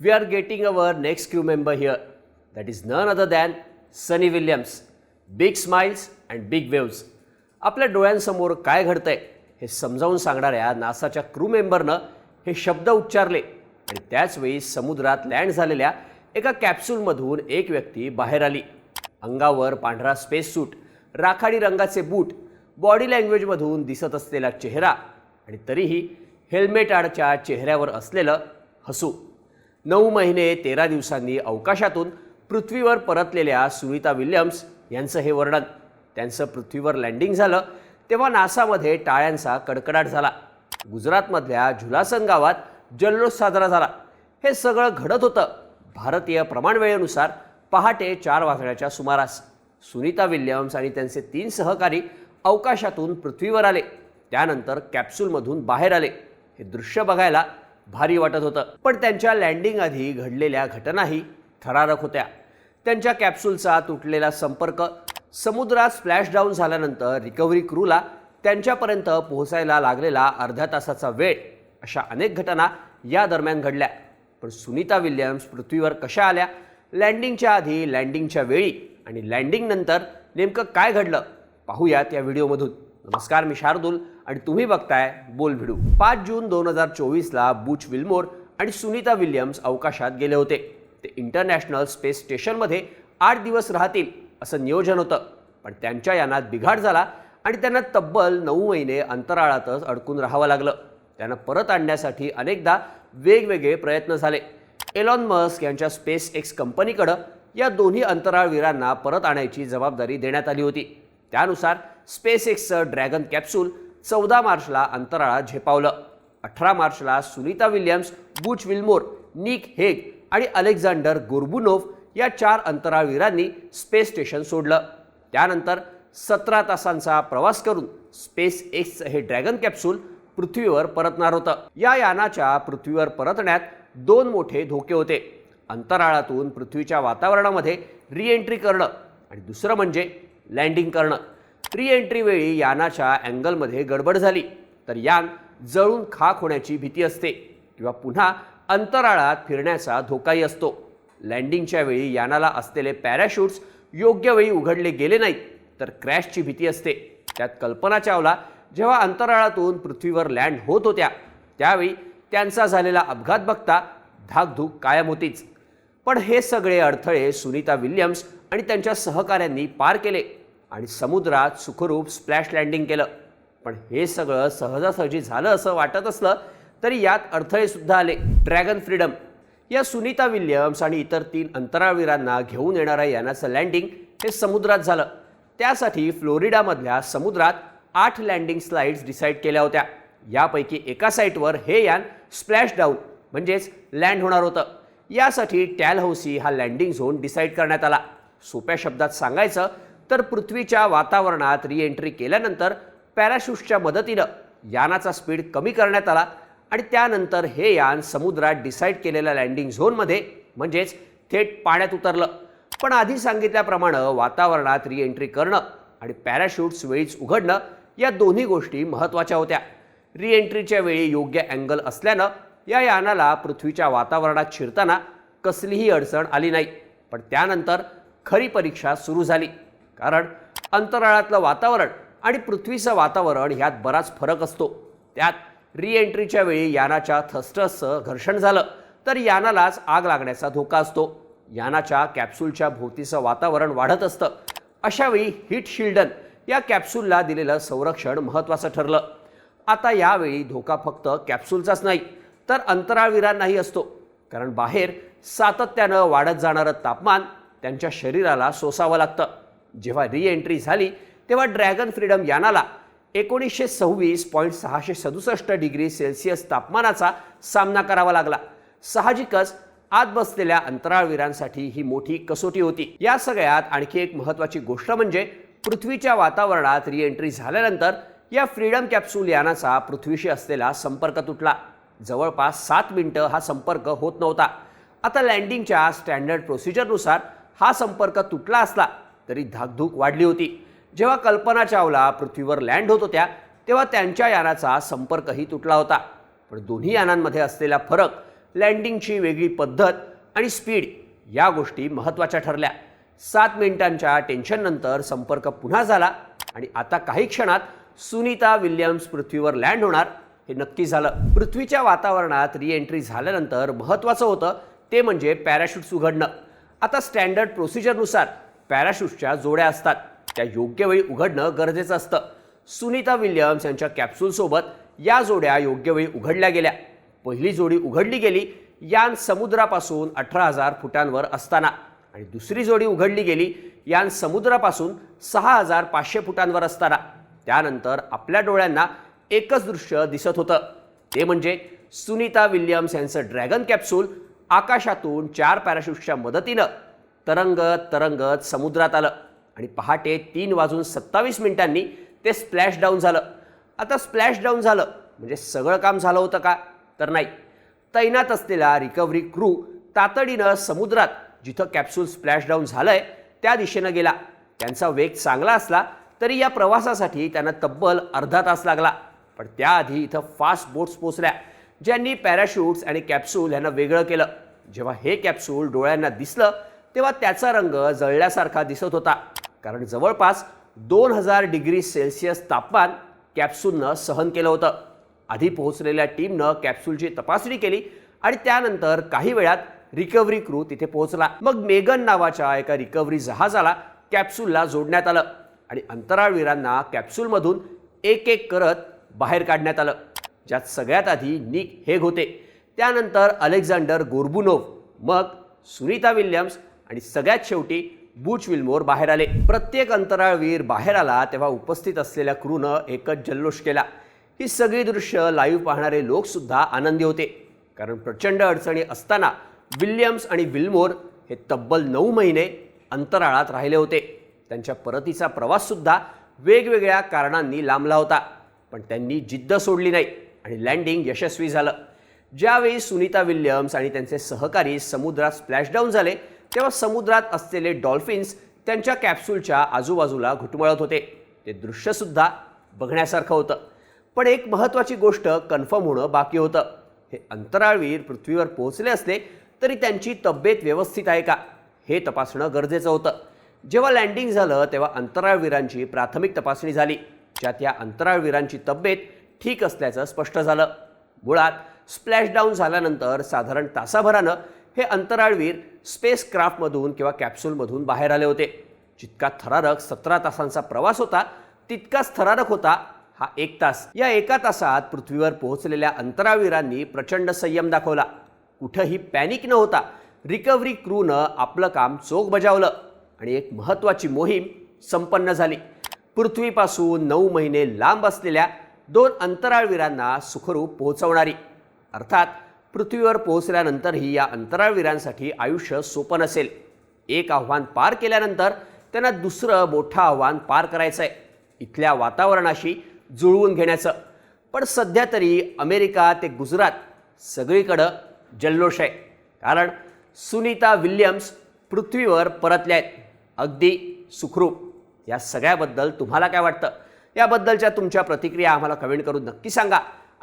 we are getting our next crew member here. That is none other than Sunny Williams big smiles and big waves आपल्या डोळ्यांसमोर काय घडतंय हे समजावून सांगणाऱ्या नासाच्या क्रू मेंबरनं हे शब्द उच्चारले. आणि त्याचवेळी समुद्रात लँड झालेल्या एका कॅप्सूलमधून एक व्यक्ती बाहेर आली. अंगावर पांढरा स्पेस सूट राखाडी रंगाचे बूट बॉडी लँग्वेजमधून दिसत असलेला चेहरा आणि तरीही हेल्मेट आडच्या चेहऱ्यावर असलेलं हसू. नऊ महिने तेरा दिवसांनी अवकाशातून पृथ्वीवर परतलेल्या सुनीता विल्यम्स यांचं हे वर्णन. त्यांचं पृथ्वीवर लँडिंग झालं तेव्हा नासामध्ये टाळ्यांचा कडकडाट झाला. गुजरातमधल्या झुलासन गावात जल्लोष साजरा झाला. हे सगळं घडत होतं. भारतीय प्रमाणवेळेनुसार पहाटे चार वाजण्याच्या सुमारास सुनीता विल्यम्स आणि त्यांचे तीन सहकारी अवकाशातून पृथ्वीवर आले. त्यानंतर कॅप्सूलमधून बाहेर आले. हे दृश्य बघायला भारी वाटत होतं. पण त्यांच्या लँडिंग आधी घडलेल्या घटनाही थरारक होत्या. त्यांच्या कॅप्सूलचा तुटलेला संपर्क समुद्रात स्प्लॅश डाऊन झाल्यानंतर रिकव्हरी क्रूला त्यांच्यापर्यंत पोहोचायला लागलेला अर्ध्या तासाचा वेळ अशा अनेक घटना या दरम्यान घडल्या. पण सुनीता विल्यम्स पृथ्वीवर कशा आल्या? लँडिंगच्या आधी लँडिंगच्या वेळी आणि लँडिंगनंतर नेमकं काय घडलं? पाहूयात या व्हिडिओमधून नमस्कार मी शार्दूल आणि तुम्ही बघताय बोल भिडू. पाच जून दोन हजार चोवीसला बुच विल्मोर आणि सुनीता विल्यम्स अवकाशात गेले होते. ते इंटरनॅशनल स्पेस स्टेशनमध्ये आठ दिवस राहतील असं नियोजन होतं. पण त्यांच्या यानात बिघाड झाला आणि त्यांना तब्बल नऊ महिने अंतराळातच अडकून राहावं लागलं. त्यांना परत आणण्यासाठी अनेकदा वेगवेगळे प्रयत्न झाले. एलॉन मस्क यांच्या स्पेस एक्स कंपनीकडं या दोन्ही अंतराळवीरांना परत आणायची जबाबदारी देण्यात आली होती. त्यानुसार स्पेस एक्सचं ड्रॅगन कॅप्सूल चौदा मार्चला अंतराळात झेपावलं. अठरा मार्चला Sunita Williams Butch Wilmore Nick Hague आणि अलेक्झांडर गोर्बुनोव्ह या चार अंतराळवीरांनी स्पेस स्टेशन सोडलं. त्यानंतर सतरा तासांचा प्रवास करून स्पेस एक्सचं हे ड्रॅगन कॅप्सूल पृथ्वीवर परतणार होतं. या यानाच्या पृथ्वीवर परतण्यात दोन मोठे धोके होते. अंतराळातून पृथ्वीच्या वातावरणामध्ये रिएंट्री करणं आणि दुसरं म्हणजे लँडिंग करणं. रिएंट्री एंट्रीवेळी यानाच्या अँगलमध्ये गडबड झाली. तर यान जळून खाक होण्याची भीती असते किंवा पुन्हा अंतराळात फिरण्याचा धोकाही असतो. लँडिंगच्या वेळी यानाला असलेले पॅराशूट्स योग्य वेळी उघडले गेले नाहीत तर क्रॅशची भीती असते. त्यात कल्पना चावला जेव्हा अंतराळातून पृथ्वीवर लँड होत होत्या त्यावेळी त्यांचा झालेला अपघात बघता धाकधूक कायम होतीच. पण हे सगळे अडथळे सुनीता विल्यम्स आणि त्यांच्या सहकाऱ्यांनी पार केले. आणि समुद्रात सुखरूप स्प्लॅश लँडिंग केलं. पण हे सगळं सहजासहजी झालं असं वाटत असलं तरी यात अडथळेसुद्धा आले. ड्रॅगन फ्रीडम या सुनीता विल्यम्स आणि इतर तीन अंतराळवीरांना घेऊन येणाऱ्या यानाचं लँडिंग हे समुद्रात झालं. त्यासाठी फ्लोरिडामधल्या समुद्रात आठ लँडिंग स्लाईड्स डिसाईड केल्या होत्या. यापैकी एका साईटवर हे यान स्प्लॅश डाऊन म्हणजेच लँड होणार होतं. यासाठी टॅलहौसी हा लँडिंग झोन डिसाईड करण्यात आला. सोप्या शब्दात सांगायचं तर पृथ्वीच्या वातावरणात रिएंट्री केल्यानंतर पॅराशूटच्या मदतीनं यानाचा स्पीड कमी करण्यात आला आणि त्यानंतर हे यान समुद्रात डिसाईड केलेल्या लँडिंग झोनमध्ये म्हणजेच थेट पाण्यात उतरलं. पण आधी सांगितल्याप्रमाणे वातावरणात रिएंट्री करणं आणि पॅराशूट्स वेळीच उघडणं या दोन्ही गोष्टी महत्त्वाच्या होत्या. रिएंट्रीच्या वेळी योग्य अँगल असल्यानं या यानाला पृथ्वीच्या वातावरणात शिरताना कसलीही अडचण आली नाही. पण त्यानंतर खरी परीक्षा सुरू झाली. कारण अंतराळातलं वातावरण आणि पृथ्वीचं वातावरण ह्यात बराच फरक असतो. त्यात रिएंट्रीच्या वेळी यानाच्या थस्टसचं घर्षण झालं तर यानालाच आग लागण्याचा धोका असतो. यानाच्या कॅप्सूलच्या भोवतीचं वातावरण वाढत असतं. अशावेळी हिट शिल्डन या कॅप्सूलला दिलेलं संरक्षण महत्त्वाचं ठरलं. आता यावेळी धोका फक्त कॅप्सूलचाच नाही तर अंतराळवीरांनाही असतो. कारण बाहेर सातत्यानं वाढत जाणारं तापमान त्यांच्या शरीराला सोसावं लागतं. जेव्हा रिएंट्री झाली तेव्हा ड्रॅगन फ्रीडम यानाला एकोणीसशे सव्वीस पॉईंट सहाशे सदुसष्ट डिग्री सेल्सिअस तापमानाचा सामना करावा लागला. साहजिकच आत बसलेल्या अंतराळवीरांसाठी ही मोठी कसोटी होती. या सगळ्यात आणखी एक महत्त्वाची गोष्ट म्हणजे पृथ्वीच्या वातावरणात रिएंट्री झाल्यानंतर या फ्रीडम कॅप्सूल यानाचा पृथ्वीशी असलेला संपर्क तुटला. जवळपास सात मिनटं हा संपर्क होत नव्हता. आता लँडिंगच्या स्टँडर्ड प्रोसिजरनुसार हा संपर्क तुटला असला. तरी धाकधूक वाढली होती. जेव्हा कल्पना चावला पृथ्वीवर लँड होत होत्या तेव्हा त्यांच्या यानाचा संपर्कही तुटला होता. पण दोन्ही यानांमध्ये असलेला फरक लँडिंगची वेगळी पद्धत आणि स्पीड या गोष्टी महत्त्वाच्या ठरल्या. सात मिनिटांच्या टेन्शननंतर संपर्क पुन्हा झाला आणि आता काही क्षणात सुनीता विल्यम्स पृथ्वीवर लँड होणार हे नक्की झालं. पृथ्वीच्या वातावरणात री एंट्री झाल्यानंतर महत्त्वाचं होतं ते म्हणजे पॅराशूट्स उघडणं आता स्टँडर्ड प्रोसिजरनुसार पॅराशूटच्या जोड्या असतात. त्या योग्य वेळी उघडणं गरजेचं असतं. सुनीता विल्यम्स यांच्या कॅप्सूलसोबत या जोड्या योग्य वेळी उघडल्या गेल्या. पहिली जोडी उघडली गेली यान समुद्रापासून अठरा हजार फुटांवर असताना. आणि दुसरी जोडी उघडली गेली यान समुद्रापासून सहा हजार पाचशे फुटांवर असताना. त्यानंतर आपल्या डोळ्यांना एकच दृश्य दिसत होतं. ते म्हणजे सुनीता विल्यम्स यांचं ड्रॅगन कॅप्सूल आकाशातून चार पॅराशूटच्या मदतीनं तरंगत तरंगत समुद्रात आलं. आणि पहाटे तीन वाजून सत्तावीस मिनिटांनी ते स्प्लॅश डाऊन झालं. आता स्प्लॅश डाऊन झालं. म्हणजे सगळं काम झालं होतं का? तर नाही. तैनात असलेला रिकव्हरी क्रू तातडीनं समुद्रात जिथं कॅप्सूल स्प्लॅश डाऊन झालंय त्या दिशेनं गेला. त्यांचा वेग चांगला असला तरी या प्रवासासाठी त्यांना तब्बल अर्धा तास लागला. पण त्याआधी इथं फास्ट बोट्स पोचल्या ज्यांनी पॅराशूट्स आणि कॅप्सूल यांना वेगळं केलं. जेव्हा हे कॅप्सूल डोळ्यांना दिसलं तेव्हा त्याचा रंग जळल्यासारखा दिसत होता. कारण जवळपास दोन हजार डिग्री सेल्सिअस तापमान कॅप्सूलनं सहन केलं होतं. आधी पोहोचलेल्या टीमनं कॅप्सूलची तपासणी केली आणि त्यानंतर काही वेळात रिकव्हरी क्रू तिथे पोहोचला. मग मेगन नावाच्या एका रिकव्हरी जहाजाला कॅप्सूलला जोडण्यात आलं आणि अंतराळवीरांना कॅप्सूलमधून एक एक करत बाहेर काढण्यात आलं ज्यात सगळ्यात आधी निक हेग होते. त्यानंतर अलेक्झांडर गोर्बुनोव्ह मग सुनीता विल्यम्स आणि सगळ्यात शेवटी बूच विल्मोर बाहेर आले. प्रत्येक अंतराळवीर बाहेर आला तेव्हा उपस्थित असलेल्या क्रूनं एकच जल्लोष केला. ही सगळी दृश्य लाईव्ह पाहणारे लोकसुद्धा आनंदी होते. कारण प्रचंड अडचणी असताना विल्यम्स आणि विल्मोर हे तब्बल नऊ महिने अंतराळात राहिले होते. त्यांच्या परतीचा प्रवाससुद्धा वेगवेगळ्या कारणांनी लांबला होता पण त्यांनी जिद्द सोडली नाही आणि लँडिंग यशस्वी झालं. ज्यावेळी सुनीता विल्यम्स आणि त्यांचे सहकारी समुद्रात स्प्लॅशडाऊन झाले तेव्हा समुद्रात असलेले डॉल्फिन्स त्यांच्या कॅप्सूलच्या आजूबाजूला घुटमळत होते. ते दृश्यसुद्धा बघण्यासारखं होतं. पण एक महत्त्वाची गोष्ट कन्फर्म होणं बाकी होतं. हे अंतराळवीर पृथ्वीवर पोहोचले असले तरी त्यांची तब्येत व्यवस्थित आहे का? हे तपासणं गरजेचं होतं. जेव्हा लँडिंग झालं तेव्हा अंतराळवीरांची प्राथमिक तपासणी झाली. ज्यात या अंतराळवीरांची तब्येत ठीक असल्याचं स्पष्ट झालं. मुळात स्प्लॅशडाऊन झाल्यानंतर साधारण तासाभरानं हे अंतराळवीर स्पेस क्राफ्टमधून किंवा कॅप्सूलमधून बाहेर आले होते. जितका थरारक सतरा तासांचा प्रवास होता तितकाच थरारक होता हा एक तास. या एका तासात पृथ्वीवर पोहोचलेल्या अंतराळवीरांनी प्रचंड संयम दाखवला. कुठंही पॅनिक न होता रिकव्हरी क्रूनं आपलं काम चोख बजावलं आणि एक महत्त्वाची मोहीम संपन्न झाली. पृथ्वीपासून नऊ महिने लांब असलेल्या दोन अंतराळवीरांना सुखरूप पोहोचवणारी. अर्थात पृथ्वीवर पोहोचल्यानंतरही या अंतराळवीरांसाठी आयुष्य सोपं नसेल. एक आव्हान पार केल्यानंतर त्यांना दुसरं मोठं आव्हान पार करायचं आहे इथल्या वातावरणाशी जुळवून घेण्याचं. पण सध्या तरी अमेरिका ते गुजरात सगळीकडं जल्लोष आहे. कारण सुनीता विल्यम्स पृथ्वीवर परतल्या आहेत. अगदी सुखरूप. या सगळ्याबद्दल तुम्हाला काय वाटतं? याबद्दलच्या तुमच्या प्रतिक्रिया आम्हाला कमेंट करून नक्की सांगा.